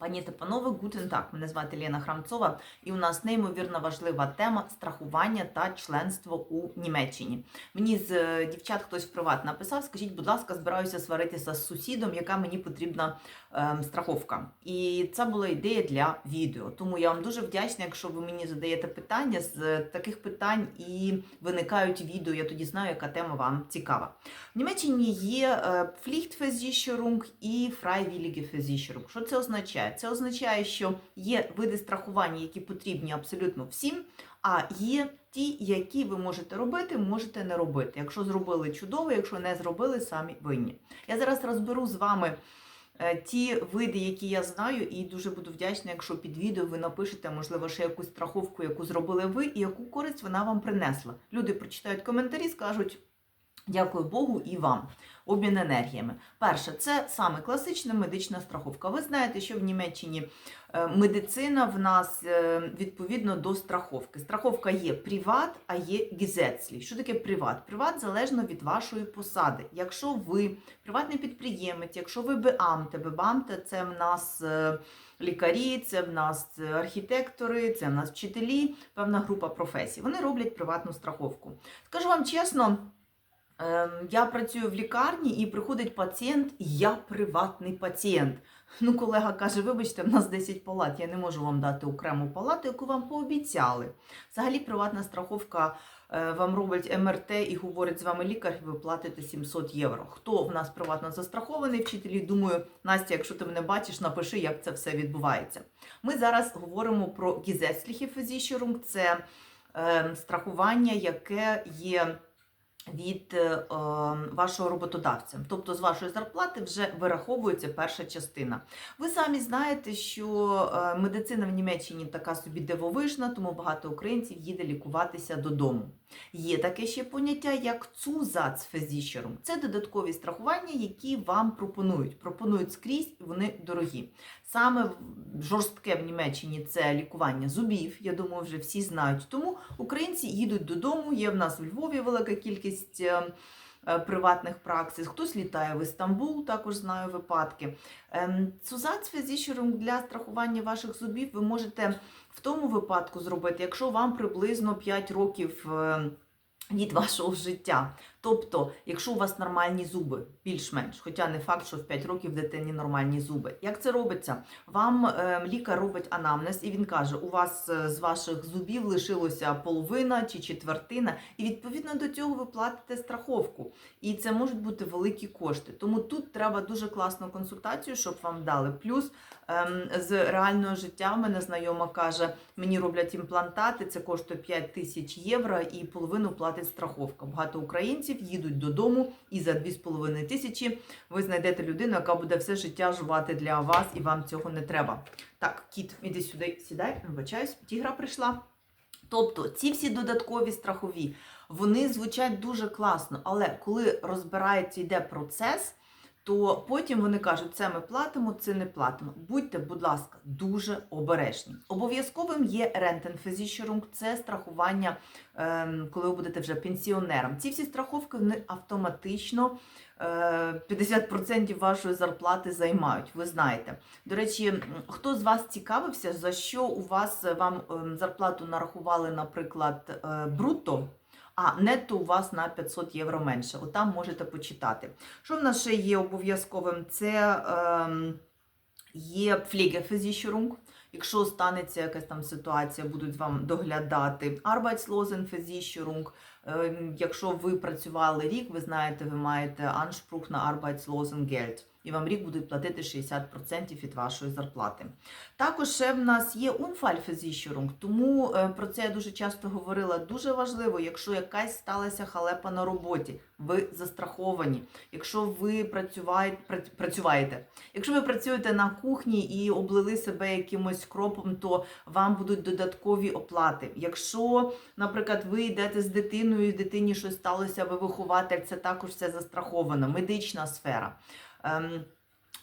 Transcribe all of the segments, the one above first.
Пані та панове, гутен так. Мене звати Лена Храмцова, і у нас неймовірно важлива тема страхування та членство у Німеччині. Мені з е, дівчат хтось в приват написав: скажіть, будь ласка, збираюся сваритися з сусідом, яка мені потрібна ем, страховка. І це була ідея для відео. Тому я вам дуже вдячна, якщо ви мені задаєте питання з е, таких питань і виникають відео. Я тоді знаю, яка тема вам цікава. В Німеччині є е, Pflichtversicherung і Freiwillige Versicherung. Що це означає? Це означає, що є види страхування, які потрібні абсолютно всім, а є ті, які ви можете робити, можете не робити. Якщо зробили чудово, якщо не зробили, самі винні. Я зараз розберу з вами. е, Ті види, які я знаю, і дуже буду вдячна, якщо під відео ви напишете, можливо, ще якусь страховку, яку зробили ви, і яку користь вона вам принесла. Люди прочитають коментарі, скажуть дякую Богу і вам. Обмін енергіями. Перше, це саме класична медична страховка. Ви знаєте, що в Німеччині е, медицина в нас е, відповідно до страховки. Страховка є приват, а є гізецлі. Що таке приват? Приват залежно від вашої посади. Якщо ви приватний підприємець, якщо ви БЕАМТе, БЕАМТе – це в нас е, лікарі, це в нас архітектори, це в нас вчителі, певна група професій. Вони роблять приватну страховку. Скажу вам чесно. Ем, Я працюю в лікарні і приходить пацієнт, і я приватний пацієнт. Ну, колега каже: вибачте, в нас 10 палат, я не можу вам дати окрему палату, яку вам пообіцяли. Взагалі, приватна страховка е, вам робить МРТ і говорить з вами лікар, ви платите 700 євро. Хто в нас приватно застрахований вчителі? Думаю, Настя, якщо ти мене бачиш, напиши, як це все відбувається. Ми зараз говоримо про Versicherung. Це е, страхування, яке є від е, е, вашого роботодавця. Тобто з вашої зарплати вже вираховується перша частина. Ви самі знаєте, що е, медицина в Німеччині така собі дивовижна, тому багато українців їде лікуватися додому. Є таке ще поняття, як Zusatzversicherung. Це додаткові страхування, які вам пропонують. Пропонують скрізь, і вони дорогі. Саме жорстке в Німеччині це лікування зубів. Я думаю, вже всі знають. Тому українці їдуть додому. Є в нас у Львові велика кількість е, е, приватних праксис. Хтось літає в Істамбул, також знаю випадки. Ем, Zusatzversicherung для страхування ваших зубів ви можете в тому випадку зробити, якщо вам приблизно 5 років. е, Від вашого життя. Тобто, якщо у вас нормальні зуби, більш-менш, хоча не факт, що в 5 років дитині нормальні зуби. Як це робиться? Вам е, лікар робить анамнез, і він каже: у вас е, з ваших зубів лишилося половина чи четвертина, і відповідно до цього ви платите страховку. І це можуть бути великі кошти. Тому тут треба дуже класну консультацію, щоб вам дали. Плюс ем, з реального життя в мене знайома каже: мені роблять імплантати, це коштує 5 тисяч євро, і половину платить страховка. Багато українців їдуть додому, і за 2,5 тисячі ви знайдете людину, яка буде все життя жувати для вас, і вам цього не треба. Так, кіт, іди сюди, сідай, вибачаюсь, тігра прийшла. Тобто ці всі додаткові страхові, вони звучать дуже класно, але коли розбирається, йде процес, то потім вони кажуть, це ми платимо, це не платимо. Будьте, будь ласка, дуже обережні. Обов'язковим є Rentenversicherung, це страхування, ем, коли ви будете вже пенсіонером. Ці всі страховки вони автоматично е, 50% вашої зарплати займають. Ви знаєте. До речі, хто з вас цікавився, за що у вас е, вам ем, зарплату нарахували, наприклад, е, брутто? А нетто у вас на 500 євро менше. Отам можете почитати. Що в нас ще є обов'язковим? Це ем, є Pflegeversicherung. Якщо станеться якась там ситуація, будуть вам доглядати. Arbeitslosenversicherung. Ем, Якщо ви працювали рік, ви знаєте, ви маєте Anspruch на Arbeitslosengeld. І вам рік будуть платити 60% від вашої зарплати. Також ще в нас є Unfallversicherung, тому е, про це я дуже часто говорила. Дуже важливо, якщо якась сталася халепа на роботі, ви застраховані. Якщо ви працюваєте, пра- працюєте, якщо ви працюєте на кухні і облили себе якимось кропом, то вам будуть додаткові оплати. Якщо, наприклад, ви йдете з дитиною, і дитині щось сталося, ви вихователь, це також все застраховано. Медична сфера. Ем,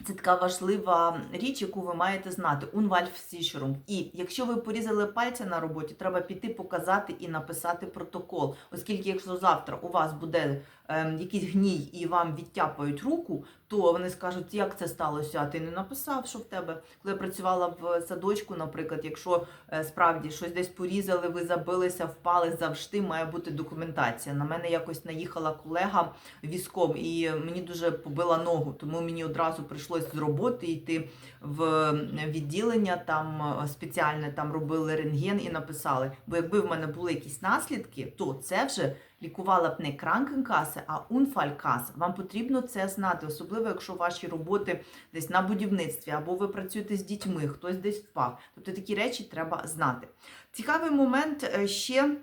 Це така важлива річ, яку ви маєте знати. Unfallversicherung. І якщо ви порізали пальця на роботі, треба піти показати і написати протокол. Оскільки, якщо завтра у вас буде ем, якийсь гній і вам відтяпають руку, то вони скажуть, як це сталося, а ти не написав, що в тебе. Коли я працювала в садочку, наприклад, якщо е, справді щось десь порізали, ви забилися, впали, завжди має бути документація. На мене якось наїхала колега візком, і мені дуже побила ногу, тому мені одразу прийшлось з роботи йти в відділення, там е, спеціальне там робили рентген і написали. Бо якби в мене були якісь наслідки, то це вже лікувала б не Кранкенкаси, а Унфалькас. Вам потрібно це знати, особливо якщо ваші роботи десь на будівництві, або ви працюєте з дітьми, хтось десь впав. Тобто такі речі треба знати. Цікавий момент е, ще.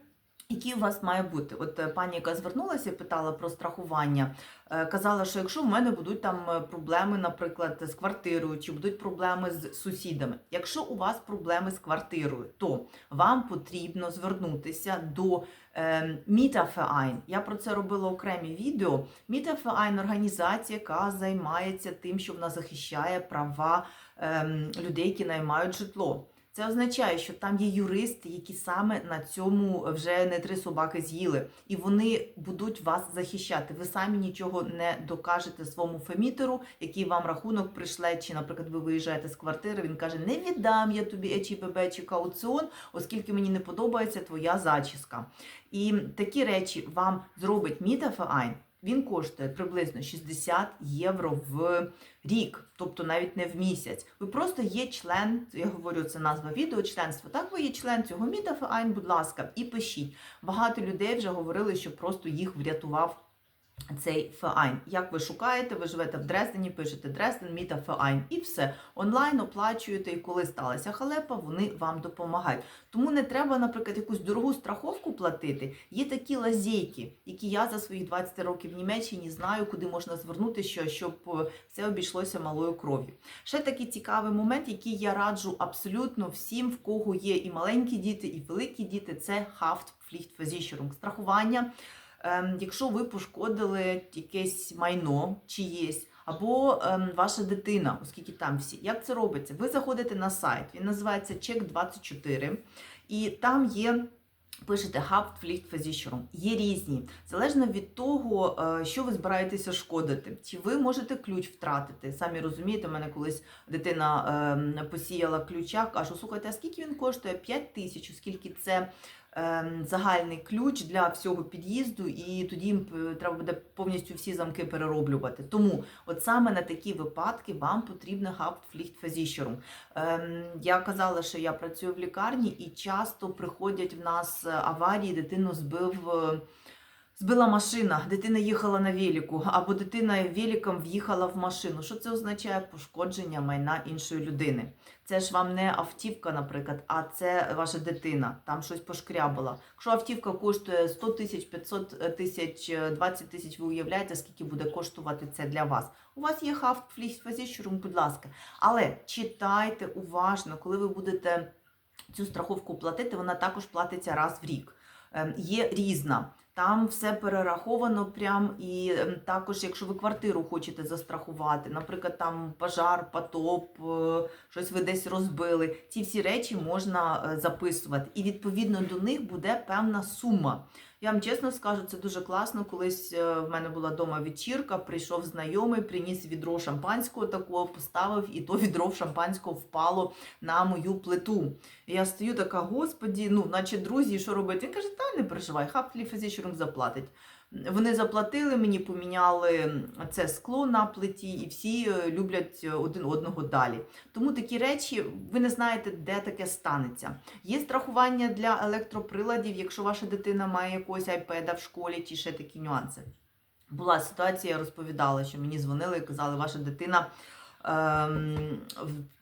Який у вас має бути? От е, пані, яка звернулася, питала про страхування, е, казала, що якщо в мене будуть там е, проблеми, наприклад, з квартирою, чи будуть проблеми з сусідами. Якщо у вас проблеми з квартирою, то вам потрібно звернутися до е, Мітафеайн. Я про це робила окремі відео. Мітафеайн організація, яка займається тим, що вона захищає права ем, людей, які наймають житло. Це означає, що там є юристи, які саме на цьому вже не три собаки з'їли, і вони будуть вас захищати. Ви самі нічого не докажете своєму фемітеру, який вам рахунок прийшле, чи, наприклад, ви виїжджаєте з квартири. Він каже: Не віддам я тобі ЕЧПБ чи кауціон, оскільки мені не подобається твоя зачіска. І такі речі вам зробить Мітафеайн. Він коштує приблизно 60 євро в рік, тобто навіть не в місяць. Ви просто є член, я говорю, це назва відео, членство. Так, ви є член цього Мітафеайн, будь ласка, і пишіть. Багато людей вже говорили, що просто їх врятував. Цей феайн. Як ви шукаєте, ви живете в Дрездені, пишете Дрезден, Міта Феайн і все. Онлайн оплачуєте, і коли сталася халепа, вони вам допомагають. Тому не треба, наприклад, якусь дорогу страховку платити. Є такі лазейки, які я за своїх 20 років в Німеччині знаю, куди можна звернутися, щоб е, все обійшлося малою кров'ю. Ще такий цікавий момент, який я раджу абсолютно всім, в кого є і маленькі діти, і великі діти, це Haftpflichtversicherung. страхування. Ем, якщо ви пошкодили якесь майно чиєсь, або ем, ваша дитина, оскільки там всі, як це робиться? Ви заходите на сайт, він називається Check24, і там є. Пишете Haftpflichtversicherung. Є різні, залежно від того, е, що ви збираєтеся шкодити. Чи ви можете ключ втратити? Самі розумієте, мене колись дитина ем, посіяла ключа, кажу, слухайте, а скільки він коштує? 5 тисяч, оскільки це загальний ключ для всього під'їзду, і тоді їм е, треба буде повністю всі замки перероблювати. Тому, от саме на такі випадки вам потрібна Haftpflichtversicherung. Ем, я казала, що я працюю в лікарні, і часто приходять в нас е, аварії, дитину збив. Збила машина, дитина їхала на велику, або дитина великом в'їхала в машину. Що це означає? Пошкодження майна іншої людини. Це ж вам не автівка, наприклад, а це ваша дитина. Там щось пошкрябала. Якщо автівка коштує 100 тисяч, 500 тисяч, 20 тисяч, ви уявляєте, скільки буде коштувати це для вас. У вас є Haftpflichtversicherung, будь ласка. Але читайте уважно, коли ви будете цю страховку платити, вона також платиться раз в рік. Ем, Є різна. Там все перераховано прям і ем, також, якщо ви квартиру хочете застрахувати, наприклад, там пожар, потоп, е, щось ви десь розбили. Ці всі речі можна е, записувати, і відповідно до них буде певна сума. Я вам чесно скажу, це дуже класно. Колись е, в мене була вдома вечірка, прийшов знайомий, приніс відро шампанського такого, поставив, і то відро шампанського впало на мою плиту. І я стою така, господі, ну, наче друзі, що робити? Він каже, та не переживай, Haftpflichtversicherung заплатить. Вони заплатили, мені поміняли це скло на плиті, і всі е, люблять один одного далі. Тому такі речі, ви не знаєте, де таке станеться. Є страхування для електроприладів, якщо ваша дитина має якогось айпеда в школі, чи ще такі нюанси. Була ситуація, я розповідала, що мені дзвонили і казали, ваша дитина. Ем,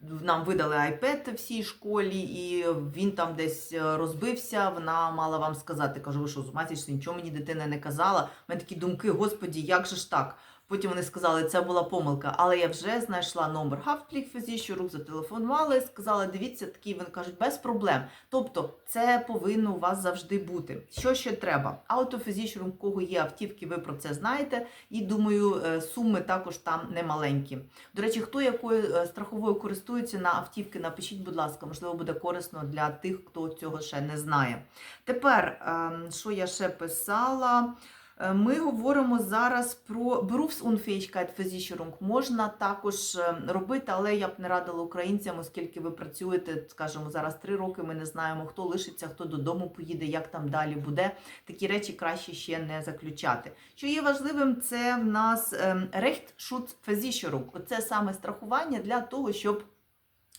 Нам видали iPad всій школі, і він там десь е, розбився. Вона мала вам сказати, кажу, ви що з матір, нічого мені дитина не казала. У мене такі думки, господі, як же ж так? Потім вони сказали, це була помилка, але я вже знайшла номер Haftpflichtversicherung, зателефонувала і сказала, дивіться, такий він кажуть, без проблем. Тобто це повинно у вас завжди бути. Що ще треба? Autoversicherung, у кого є автівки, ви про це знаєте. І думаю, е, суми також там не маленькі. До речі, хто якою е, страховою користується на автівки, напишіть, будь ласка, можливо, буде корисно для тих, хто цього ще не знає. Тепер, ем, що я ще писала? Е, Ми говоримо зараз про Berufsunfähigkeitsversicherung. Можна також е, робити, але я б не радила українцям, оскільки ви працюєте, скажімо, зараз три роки. Ми не знаємо, хто лишиться, хто додому поїде, як там далі буде. Такі речі краще ще не заключати. Що є важливим, це в нас ем, Rechtsschutzversicherung. Оце саме страхування для того, щоб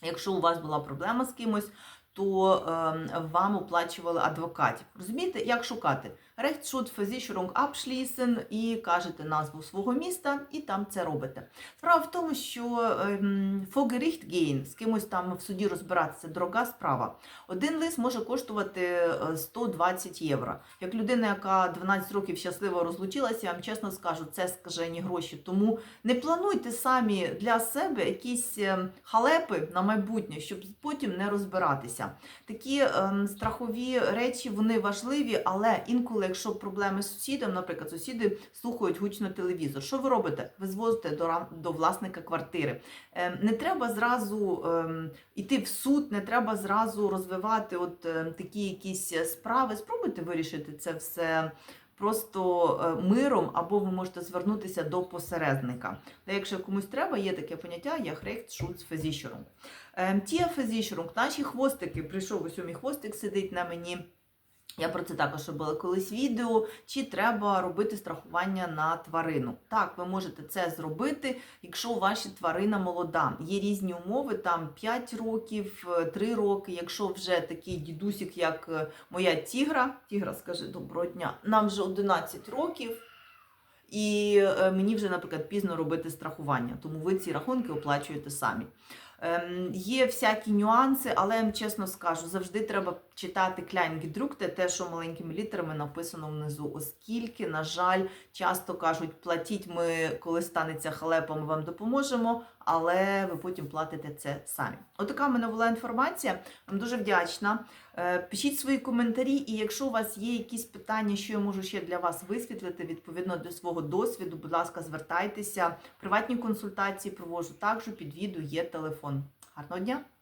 якщо у вас була проблема з кимось, то ем, вам оплачували адвокатів. Розумієте, як шукати? Rechtsschutzversicherung abschließen і кажете назву свого міста, і там це робите. Справа в тому, що ем, vor Gericht gehen, з кимось там в суді розбиратися, дорога справа. Один лист може коштувати е, 120 євро. Як людина, яка 12 років щасливо розлучилася, я вам чесно скажу, це скажені гроші. Тому не плануйте самі для себе якісь е, халепи на майбутнє, щоб потім не розбиратися. Такі ем, страхові речі вони важливі, але інколи, якщо проблеми з сусідом, наприклад, сусіди слухають гучно телевізор. Що ви робите? Ви звозите до, до власника квартири. Ем, не треба зразу ем, йти в суд, не треба зразу розвивати от ем, такі якісь справи. Спробуйте вирішити це все. Просто е, миром, або ви можете звернутися до посередника. Якщо комусь треба, є таке поняття, як Rechtsschutzversicherung. Тія фезішерунг, наші хвостики, прийшов ось у мій хвостик, сидить на мені. Я про це також робила колись відео. Чи треба робити страхування на тварину? Так, ви можете це зробити, якщо ваша тварина молода. Є різні умови, там 5 років, 3 роки. Якщо вже такий дідусік, як е, моя тігра, тігра, скаже доброго дня, нам вже 11 років. І е, мені вже, наприклад, пізно робити страхування, тому ви ці рахунки оплачуєте самі. Ем, Є всякі нюанси, але чесно скажу, завжди треба читати Kleingedruckte, те, що маленькими літерами написано внизу, оскільки, на жаль, часто кажуть, платіть ми, коли станеться халепа, ми вам допоможемо, але ви потім платите це самі. Отака в мене була інформація. Вам дуже вдячна. Е, Пишіть свої коментарі, і якщо у вас є якісь питання, що я можу ще для вас висвітлити відповідно до свого досвіду, будь ласка, звертайтеся. Приватні консультації проводжу також під відео є телефон. Гарного дня!